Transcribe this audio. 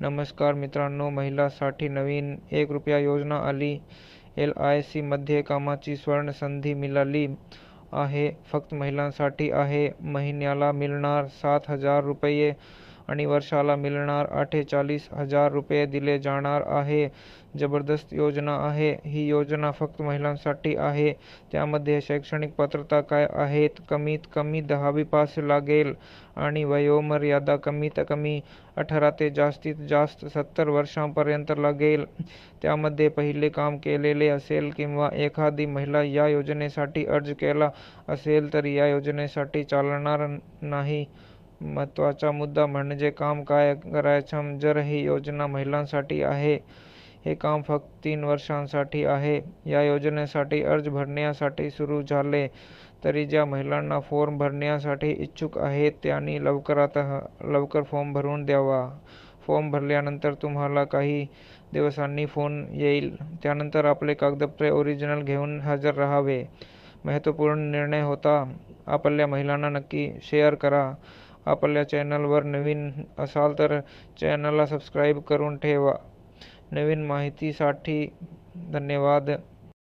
नमस्कार मित्रांनो महिलांसाठी नवीन एक रुपया योजना आली. एल आय सीमध्ये कामाची स्वर्ण संधी मिळाली आहे. फक्त महिलांसाठी आहे. महिन्याला मिळणार सात हजार रुपये. आणि वर्षाला मिळणार अठ्ठेचाळीस हजार रुपये दिले जाणार आहे. जबरदस्त योजना आहे. ही योजना फक्त महिलांसाठी आहे. त्यामध्ये शैक्षणिक पात्रता काय आहेत? कमीत कमी दहावी पास लागेल आणि वयोमर्यादा कमीत कमी अठरा ते जास्तीत जास्त सत्तर वर्षांपर्यंत लागेल. त्यामध्ये पहिले काम केलेले असेल किंवा एखादी महिला या योजनेसाठी अर्ज केला असेल तर या योजनेसाठी चालणार नाही. महत्त्वाचा मुद्दा म्हणजे काम काय करायचं? जर ही योजना महिलांसाठी आहे हे काम फक्त तीन वर्षांसाठी आहे या योजनेसाठी अर्ज भरण्यासाठी सुरू झाले तरी ज्या महिलांना फॉर्म भरण्यासाठी इच्छुक आहेत त्यांनी लवकरात लवकर फॉर्म भरून द्यावा. फॉर्म भरल्यानंतर तुम्हाला काही दिवसांनी फोन येईल. त्यानंतर आपले कागदपत्रे ओरिजिनल घेऊन हजर राहावे. महत्त्वपूर्ण निर्णय होता. आपल्या महिलांना नक्की शेअर करा. आपल्या चॅनलवर नवीन असाल तर चॅनलला सबस्क्राईब करून ठेवा. नवीन माहितीसाठी धन्यवाद.